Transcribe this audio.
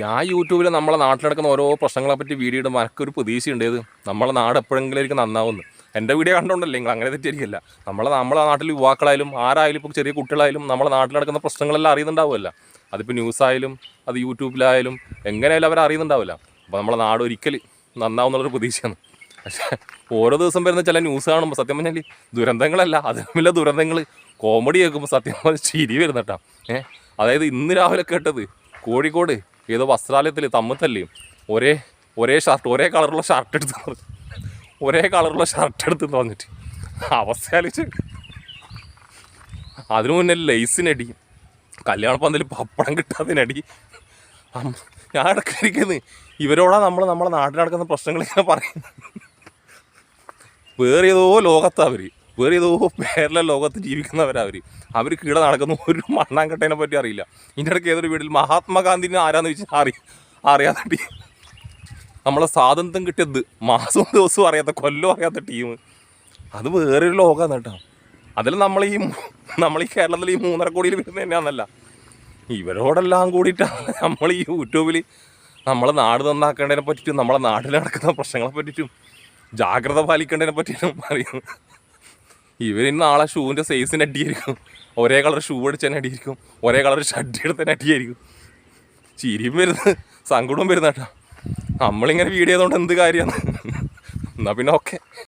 ഞാൻ യൂട്യൂബിൽ നമ്മളെ നാട്ടിൽ നടക്കുന്ന ഓരോ പ്രശ്നങ്ങളെ പറ്റി വീഡിയോ ഇടുമ്പോൾ എനിക്കൊരു പ്രതീക്ഷയുണ്ട് ഇത് നമ്മളെ നാട് എപ്പോഴെങ്കിലും ആയിരിക്കും നന്നാവുന്നു. എന്റെ വീഡിയോ കണ്ടുകൊണ്ടല്ലേ നിങ്ങൾ അങ്ങനെ തെറ്റിയിരിക്കില്ല. നമ്മളെ നമ്മളെ നാട്ടിൽ യുവാക്കളായാലും ആരായാലും ഇപ്പോൾ ചെറിയ കുട്ടികളായാലും നമ്മളെ നാട്ടിൽ നടക്കുന്ന പ്രശ്നങ്ങളെല്ലാം അറിയുന്നുണ്ടാവുമല്ല. അതിപ്പോൾ ന്യൂസായാലും അത് യൂട്യൂബിലായാലും എങ്ങനെയായാലും അവർ അറിയുന്നുണ്ടാവില്ല അപ്പോൾ നമ്മളെ നാട് ഒരിക്കൽ നന്നാവുന്നുള്ളൊരു പ്രതീക്ഷയാണ്. പക്ഷേ ഓരോ ദിവസം വരുന്ന ചില ന്യൂസ് കാണുമ്പോൾ സത്യം പറഞ്ഞാൽ ദുരന്തങ്ങളല്ല അതിലുമില്ല ദുരന്തങ്ങൾ കോമഡി കേൾക്കുമ്പോൾ സത്യം പറഞ്ഞാൽ ചിരി വരുന്നട്ടാ. ഏഹ് അതായത് ഇന്ന് രാവിലെ കേട്ടത് കോഴിക്കോട് ഏതോ വസ്ത്രാലയത്തിൽ തമ്മത്തല്ലേ? ഒരേ ഒരേ ഷർട്ട് ഒരേ കളറുള്ള ഷർട്ട് എടുത്ത്. ഒരേ കളറുള്ള ഷർട്ട് എടുത്ത് അവസ്ഥ ആലോചിച്ച് അതിനു മുന്നേ ലൈസിനടി. കല്യാണ പന്തൽ പപ്പടം കിട്ടാതിനടി. ഞാൻ ഇടക്കിരിക്കുന്നത് ഇവരോടാ നമ്മൾ നമ്മളെ നാട്ടിൽ നടക്കുന്ന പ്രശ്നങ്ങൾ ഇങ്ങനെ പറയുന്നത്. വേറെ ഏതോ ലോകത്താ അവർ വേറെ ഏതോ പേരിലെ ലോകത്ത് ജീവിക്കുന്നവരവർ അവർ കീഴെ നടക്കുന്ന ഒരു മണ്ണാങ്കട്ടേനെ പറ്റി അറിയില്ല. ഇതിന്റെ ഇടയ്ക്ക് ഏതൊരു വീട്ടിൽ മഹാത്മാഗാന്ധിനെ ആരാന്ന് വെച്ചാൽ അറി അറിയാത്ത നമ്മളെ സ്വാതന്ത്ര്യം കിട്ടിയത് മാസവും ദിവസവും അറിയാത്ത കൊല്ലവും അറിയാത്ത ടീം. അത് വേറൊരു ലോകമാണ് കേട്ടോ. അതിൽ നമ്മൾ ഈ നമ്മൾ ഈ കേരളത്തിൽ ഈ മൂന്നര കോടിയിൽ വരുന്നത് തന്നെയാണെന്നല്ല ഇവരോടെല്ലാം കൂടിയിട്ടാണ് നമ്മൾ ഈ യൂട്യൂബിൽ നമ്മളെ നാട് നന്നാക്കേണ്ടതിനെ പറ്റിയിട്ടും നമ്മളെ നാട്ടിൽ നടക്കുന്ന പ്രശ്നങ്ങളെ പറ്റിയിട്ടും ജാഗ്രത പാലിക്കേണ്ടതിനെ പറ്റിയിട്ടും അറിയുന്നു ഇവരിന്ന് നാളെ ഷൂവിന്റെ സൈസിന് അടിയായിരിക്കും. ഒരേ കളർ ഷൂ അടിച്ചതിന് അടിയായിരിക്കും. ഒരേ കളർ ഷർട്ട് എടുത്തതിന് അടിയായിരിക്കും. ചിരിയും വരുന്നത് സങ്കടവും വരുന്ന കേട്ടോ. നമ്മളിങ്ങനെ വീഡിയോ ചെയ്തുകൊണ്ട് എന്ത് കാര്യമാണ് എന്നാൽ പിന്നെ ഓക്കെ